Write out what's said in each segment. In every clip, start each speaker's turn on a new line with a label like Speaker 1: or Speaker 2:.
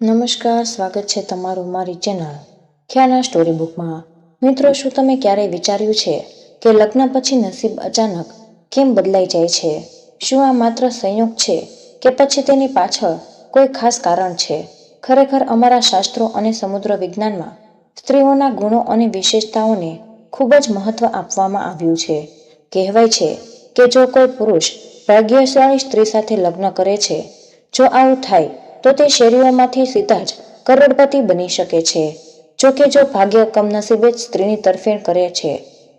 Speaker 1: નમસ્કાર, સ્વાગત છે તમારું મારી ચેનલ ખ્યાના સ્ટોરી બુકમાં મિત્રો, શું તમે ક્યારેય વિચાર્યું છે કે લગ્ન પછી નસીબ અચાનક કેમ બદલાઈ જાય છે? શું આ માત્ર સંયોગ છે કે પછી તેની પાછળ કોઈ ખાસ કારણ છે? ખરેખર અમારા શાસ્ત્રો અને સમુદ્ર વિજ્ઞાનમાં સ્ત્રીઓના ગુણો અને વિશેષતાઓને ખૂબ જ મહત્વ આપવામાં આવ્યું છે. કહેવાય છે કે જો કોઈ પુરુષ ભાગ્યશાળી સ્ત્રી સાથે લગ્ન કરે છે, જો આવું થાય તો તે શેરીઓમાંથી સીધા જ કરોડપતિ બની શકે છે. જો કે જો ભાગ્ય કમનસીબે જ સ્ત્રીની તરફેણ કરે છે,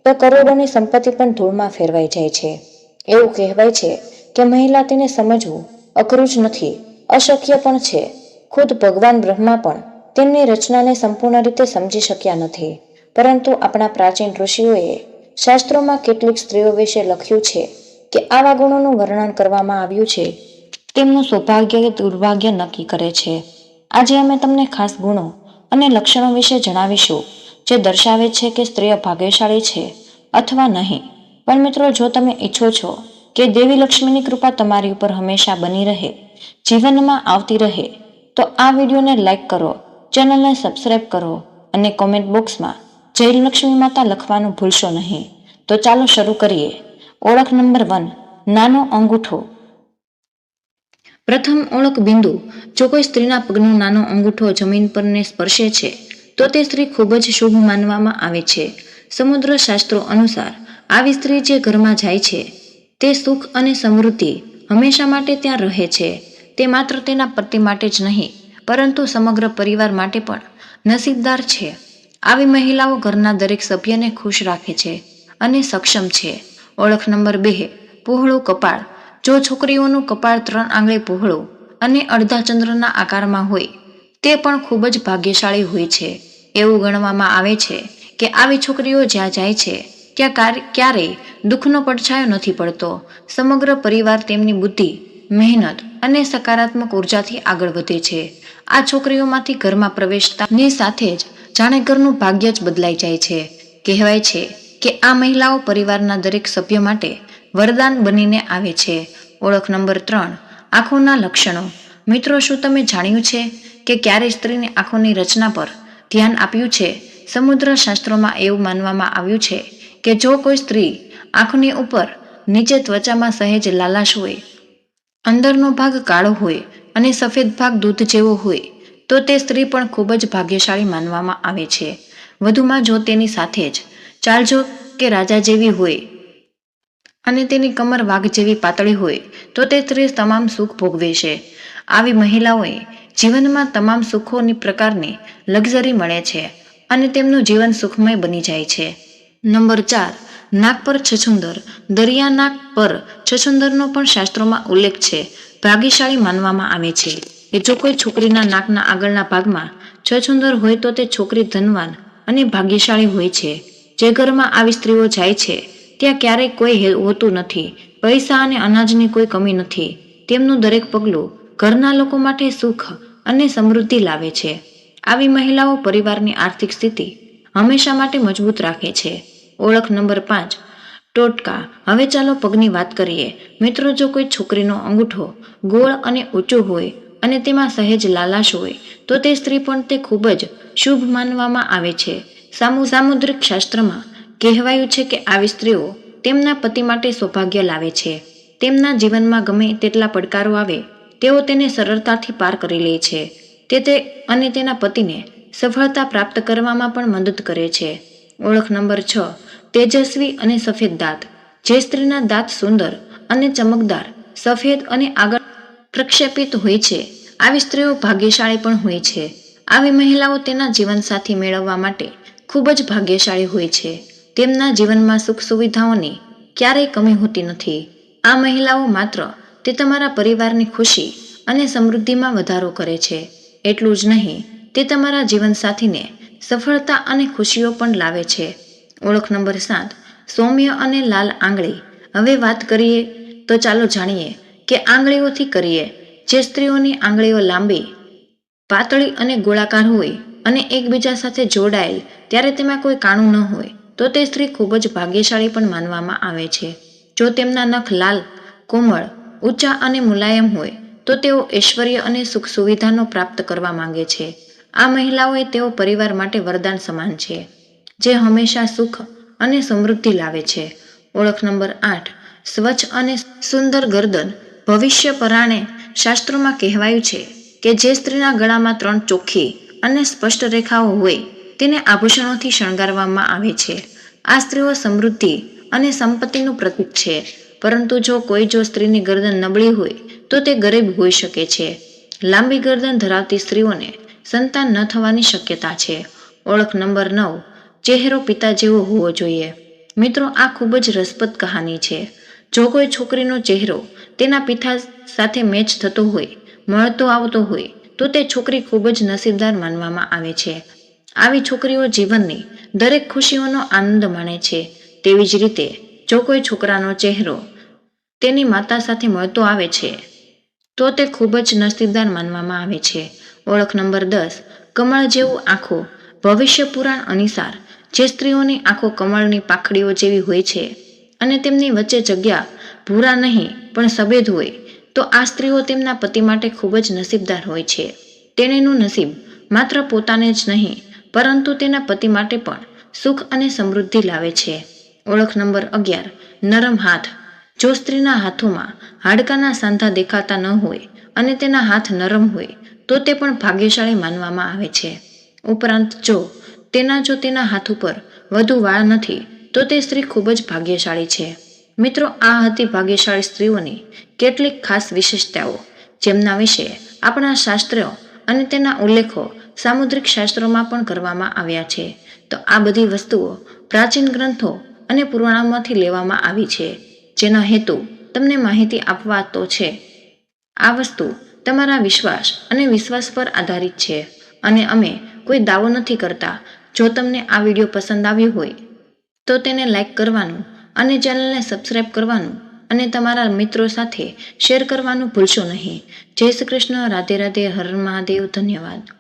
Speaker 1: તો કરોડોની સંપત્તિ પણ ધૂળમાં ફેરવાઈ જાય છે. એવું કહેવાય છે કે મહિલા તેને સમજવું અઘરું જ નથી, અશક્ય પણ છે. ખુદ ભગવાન બ્રહ્મા પણ તેમની રચનાને સંપૂર્ણ રીતે સમજી શક્યા નથી. પરંતુ આપણા પ્રાચીન ઋષિઓએ શાસ્ત્રોમાં કેટલીક સ્ત્રીઓ વિશે લખ્યું છે કે આવા ગુણોનું વર્ણન કરવામાં આવ્યું છે તેમનું સૌભાગ્ય કે દુર્ભાગ્ય નક્કી કરે છે. આજે અમે તમને ખાસ ગુણો અને લક્ષણો વિશે જણાવીશું, જે દર્શાવે છે કે સ્ત્રીઓ ભાગ્યશાળી છે અથવા નહીં. પણ મિત્રો, જો તમે ઈચ્છો છો કે દેવી લક્ષ્મીની કૃપા તમારી ઉપર હંમેશા બની રહે, જીવનમાં આવતી રહે, તો આ વિડીયોને લાઈક કરો, ચેનલને સબસ્ક્રાઈબ કરો અને કોમેન્ટ બોક્સમાં જય લક્ષ્મી માતા લખવાનું ભૂલશો નહીં. તો ચાલો શરૂ કરીએ. ઓળખ નંબર વન, નાનો અંગૂઠો. પ્રથમ ઓળખ બિંદુ, જો કોઈ સ્ત્રીના પગનો નાનો અંગૂઠો જમીન પરને સ્પર્શે છે, તો તે સ્ત્રી ખૂબ જ શુભ માનવામાં આવે છે. સમુદ્ર શાસ્ત્રો અનુસાર, આવી સ્ત્રી જે ઘરમાં જાય છે, તે સુખ અને સમૃદ્ધિ હંમેશા માટે ત્યાં રહે છે. તે માત્ર તેના પતિ માટે જ નહીં, પરંતુ સમગ્ર પરિવાર માટે પણ નસીબદાર છે. આવી મહિલાઓ ઘરના દરેક સભ્યને ખુશ રાખે છે અને સક્ષમ છે. ઓળખ નંબર બે, પહોળું કપાળ. જો છોકરીઓનું કપાળ ત્રણ આંગળે પહોળું અને અડધા ચંદ્રના આકારમાં હોય, તે પણ ખૂબ જ ભાગ્યશાળી હોય છે. એવું ગણવામાં આવે છે કે આવી છોકરીઓ જ્યાં જાય છે, ત્યાં ક્યારેય દુઃખનો પડછાયો નથી પડતો. સમગ્ર પરિવાર તેમની બુદ્ધિ, મહેનત અને સકારાત્મક ઉર્જાથી આગળ વધે છે. આ છોકરીઓમાંથી ઘરમાં પ્રવેશતાની સાથે જ જાણે ઘરનું ભાગ્ય જ બદલાઈ જાય છે. કહેવાય છે કે આ મહિલાઓ પરિવારના દરેક સભ્ય માટે વરદાન બનીને આવે છે. ઓળખ નંબર ત્રણ, આંખોના લક્ષણો. મિત્રો, શું તમે જાણ્યું છે કે ક્યારે સ્ત્રીની આંખોની રચના પર ધ્યાન આપ્યું છે? સમુદ્ર શાસ્ત્રોમાં એવું માનવામાં આવ્યું છે કે જો કોઈ સ્ત્રી આંખની ઉપર નીચે ત્વચામાં સહેજ લાલાશ હોય, અંદરનો ભાગ કાળો હોય અને સફેદ ભાગ દૂધ જેવો હોય, તો તે સ્ત્રી પણ ખૂબ જ ભાગ્યશાળી માનવામાં આવે છે. વધુમાં જો તેની સાથે જ ચાલજો કે રાજા જેવી હોય અને તેની કમર વાઘ જેવી પાતળી હોય, તો તે સ્ત્રી તમામ સુખ ભોગવે છે. આવી મહિલાઓએ જીવનમાં તમામ સુખોની પ્રકારની લક્ઝરી મળે છે અને તેમનું જીવન સુખમય બની જાય છે. નંબર ચાર, નાક પર છછુંદર. દરિયા નાક પર છછુંદરનો પણ શાસ્ત્રોમાં ઉલ્લેખ છે. ભાગ્યશાળી માનવામાં આવે છે કે જો કોઈ છોકરીના નાકના આગળના ભાગમાં છછુંદર હોય તો તે છોકરી ધનવાન અને ભાગ્યશાળી હોય છે. જે ઘરમાં આવી સ્ત્રીઓ જાય છે ત્યાં ક્યારેય કોઈ હોતું નથી. પૈસા અને અનાજની કોઈ કમી નથી. તેમનું દરેક પગલું ઘરના લોકો માટે સુખ અને સમૃદ્ધિ લાવે છે. આવી મહિલાઓ પરિવારની આર્થિક સ્થિતિ હંમેશા માટે મજબૂત રાખે છે. ઓળખ નંબર પાંચ. ટોટકા. હવે ચાલો પગની વાત કરીએ. મિત્રો, જો કોઈ છોકરીનો અંગૂઠો ગોળ અને ઊંચો હોય અને તેમાં સહેજ લાલાશ હોય, તો તે સ્ત્રી પણ તે ખૂબ જ શુભ માનવામાં આવે છે. સામુ સામુદ્રિક શાસ્ત્રમાં કહેવાયું છે કે આવી સ્ત્રીઓ તેમના પતિ માટે સૌભાગ્ય લાવે છે. તેમના જીવનમાં ગમે તેટલા પડકારો આવે, તેઓ તેને સરળતાથી પાર કરી લે છે. તે તે અને તેના પતિને સફળતા પ્રાપ્ત કરવામાં પણ મદદ કરે છે. ઓળખ નંબર છ, તેજસ્વી અને સફેદ દાંત. જે સ્ત્રીના દાંત સુંદર અને ચમકદાર, સફેદ અને આગળ પ્રક્ષેપિત હોય છે. આવી સ્ત્રીઓ ભાગ્યશાળી પણ હોય છે. આવી મહિલાઓ તેના જીવનસાથી મેળવવા માટે ખૂબ જ ભાગ્યશાળી હોય છે. તેમના જીવનમાં સુખ સુવિધાઓની ક્યારેય કમી હોતી નથી. આ મહિલાઓ માત્ર તે તમારા પરિવારની ખુશી અને સમૃદ્ધિમાં વધારો કરે છે. એટલું જ નહીં, તે તમારા જીવનસાથીને સફળતા અને ખુશીઓ પણ લાવે છે. ઓળખ નંબર સાત, સૌમ્ય અને લાલ આંગળી. હવે વાત કરીએ તો ચાલો જાણીએ કે આંગળીઓથી કરીએ. જે સ્ત્રીઓની આંગળીઓ લાંબી, પાતળી અને ગોળાકાર હોય અને એકબીજા સાથે જોડાયેલ, ત્યારે તેમાં કોઈ કાણું ન હોય. તો તે સ્ત્રી ખૂબ જ ભાગ્યશાળી પણ માનવામાં આવે છે. જો તેમના નખ લાલ, કોમળ, ઊંચા અને મુલાયમ હોય, તો તેઓ ઐશ્વર્ય અને સુખ સુવિધાનો પ્રાપ્ત કરવા માંગે છે. આ મહિલાઓએ તેઓ પરિવાર માટે વરદાન સમાન છે, જે હંમેશા સુખ અને સમૃદ્ધિ લાવે છે. ઓળખ નંબર આઠ, સ્વચ્છ અને સુંદર ગરદન ભવિષ્ય પરાણે શાસ્ત્રોમાં કહેવાયું છે કે જે સ્ત્રીના ગળામાં ત્રણ ચોખ્ખી અને સ્પષ્ટ રેખાઓ હોય તેને આભૂષણોથી શણગારવામાં આવે છે. આ સ્ત્રીઓ સમૃદ્ધિ અને સંપત્તિનું પ્રતીક છે. પરંતુ જો કોઈ જો સ્ત્રીની ગરદન નબળી હોય, તો તે ગરીબ હોઈ શકે છે. લાંબી ગરદન ધરાવતી સ્ત્રીઓને સંતાન ન થવાની શક્યતા છે. ઓળખ નંબર નવ, ચહેરો પિતા જેવો હોવો જોઈએ. મિત્રો, આ ખૂબ જ રસપ્રદ કહાની છે. જો કોઈ છોકરીનો ચહેરો તેના પિતા સાથે મેચ થતો હોય, મળતો આવતો હોય, તો તે છોકરી ખૂબ જ નસીબદાર માનવામાં આવે છે. આવી છોકરીઓ જીવનની દરેક ખુશીઓનો આનંદ માણે છે. તેવી જ રીતે જો કોઈ છોકરાનો ચહેરો તેની માતા સાથે મળતો આવે છે, તો તે ખૂબ જ નસીબદાર માનવામાં આવે છે. ઓળખ નંબર દસ, કમળ જેવું આંખો. ભવિષ્ય પુરાણ અનુસાર જે સ્ત્રીઓની આંખો કમળની પાખડીઓ જેવી હોય છે અને તેમની વચ્ચે જગ્યા ભૂરા નહીં, પણ સફેદ હોય, તો આ સ્ત્રીઓ તેમના પતિ માટે ખૂબ જ નસીબદાર હોય છે. તેણીનું નસીબ માત્ર પોતાને જ નહીં પરંતુ તેના પતિ માટે પણ સુખ અને સમૃદ્ધિ લાવે છે. ઓળખ નંબર અગિયાર. નરમ હાથ. જો સ્ત્રીના હાથોમાં હાડકાના સાંધા દેખાતા ન હોય અને તેના હાથ નરમ હોય, તો તે પણ ભાગ્યશાળી માનવામાં આવે છે. ઉપરાંત જો તેના જો તેના હાથ ઉપર વધુ વાળ નથી, તો તે સ્ત્રી ખૂબ જ ભાગ્યશાળી છે. મિત્રો, આ હતી ભાગ્યશાળી સ્ત્રીઓની કેટલીક ખાસ વિશેષતાઓ, જેમના વિશે આપણા શાસ્ત્રો અને તેના ઉલ્લેખો સામુદ્રિક શાસ્ત્રોમાં પણ કરવામાં આવ્યા છે. તો આ બધી વસ્તુઓ પ્રાચીન ગ્રંથો અને પુરાણોમાંથી લેવામાં આવી છે. જેનો હેતુ તમને માહિતી આપવા તો છે. આ વસ્તુ તમારા વિશ્વાસ અને વિશ્વાસ પર આધારિત છે. અને અમે કોઈ દાવો નથી કરતા જો તમને આ વીડિયો પસંદ આવ્યો હોય, તો તેને લાઈક કરવાનું અને ચેનલને સબસ્ક્રાઈબ કરવાનું અને તમારા મિત્રો સાથે શેર કરવાનું ભૂલશો નહીં. જય શ્રી કૃષ્ણ. રાધે રાધે. હર મહાદેવ. ધન્યવાદ.